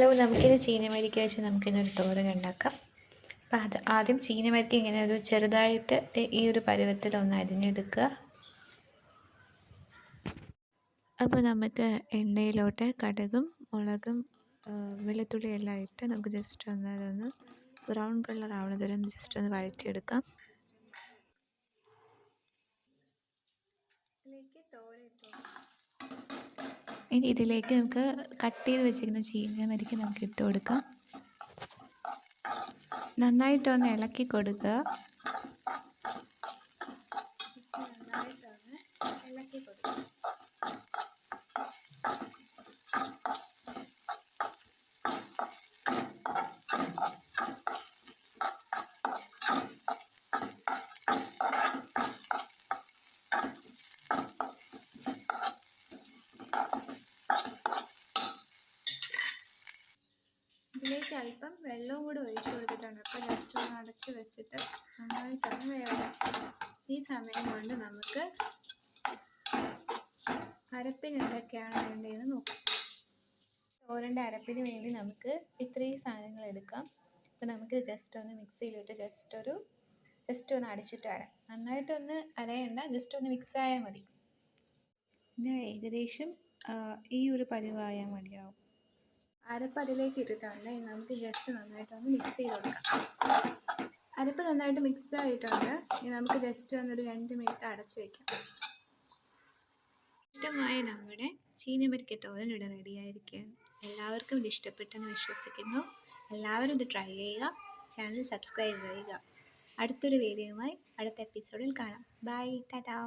Hello നമുക്കിത് ചീനമരിക്ക വെച്ച് നമുക്കിതിനൊരു തോരൻ ഉണ്ടാക്കാം. അപ്പം അത് ആദ്യം ചീനമരിക്ക ഇങ്ങനെ ഒരു ചെറുതായിട്ട് ഈ ഒരു പരുവത്തിൽ ഒന്ന് അരിഞ്ഞെടുക്കുക. അപ്പോൾ നമുക്ക് എണ്ണയിലോട്ട് കടുകും മുളകും വെളുത്തുള്ളിയെല്ലാം ഇട്ട് നമുക്ക് ജസ്റ്റ് ഒന്ന് അതൊന്ന് ബ്രൗൺ കളർ ആവുന്നത് വരെ ഒന്ന് ജസ്റ്റ് ഒന്ന് വഴറ്റിയെടുക്കാം. ഇനി ഇതിലേക്ക് നമുക്ക് കട്ട് ചെയ്ത് വെച്ചിരിക്കുന്ന ചീനമരിക്ക് നമുക്ക് ഇട്ട് കൊടുക്കാം. നന്നായിട്ടൊന്ന് ഇളക്കി കൊടുക്കുക. ഇതിലേക്ക് അല്പം വെള്ളവും കൂടി ഒഴിച്ചു കൊടുത്തിട്ടുണ്ട്. അപ്പോൾ ജസ്റ്റ് ഒന്ന് അടച്ച് വെച്ചിട്ട് നന്നായിട്ടൊന്ന് വേവണം. ഈ സമയം കൊണ്ട് നമുക്ക് അരപ്പിന് എന്തൊക്കെയാണ് വേണ്ടതെന്ന് നോക്കാം. ചോറിന്റെ അരപ്പിന് വേണ്ടി നമുക്ക് ഇത്രയും സാധനങ്ങൾ എടുക്കാം. അപ്പോൾ നമുക്ക് ജസ്റ്റ് ഒന്ന് മിക്സിയിലിട്ട് ജസ്റ്റ് ഒരു ജസ്റ്റ് ഒന്ന് അടിച്ചിട്ട് വരാം. നന്നായിട്ടൊന്ന് അരയണ്ട ജസ്റ്റ് ഒന്ന് മിക്സ് ആയാൽ മതി. ഏകദേശം ഈ ഒരു പരുവായാൽ മതിയാവും. അരപ്പ് അതിലേക്ക് ഇട്ടിട്ടുണ്ട് നമുക്ക് ജസ്റ്റ് നന്നായിട്ടൊന്ന് മിക്സ് ചെയ്ത് കൊടുക്കാം. അരപ്പ് നന്നായിട്ട് മിക്സ് ആയിട്ടുണ്ട്. ഇനി നമുക്ക് ജസ്റ്റ് ഒന്നൊരു രണ്ട് മിനിറ്റ് അടച്ചു വയ്ക്കാം ഇഷ്ടമായ നമ്മുടെ ചീനമരിക്ക തോരൻ ഇവിടെ റെഡി ആയിരിക്കുകയാണ്. എല്ലാവർക്കും ഇത് ഇഷ്ടപ്പെട്ടെന്ന് വിശ്വസിക്കുന്നു. എല്ലാവരും ഇത് ട്രൈ ചെയ്യുക. ചാനൽ സബ്സ്ക്രൈബ് ചെയ്യുക. അടുത്തൊരു വീഡിയോയുമായി അടുത്ത എപ്പിസോഡിൽ കാണാം. ബൈ ടാറ്റാ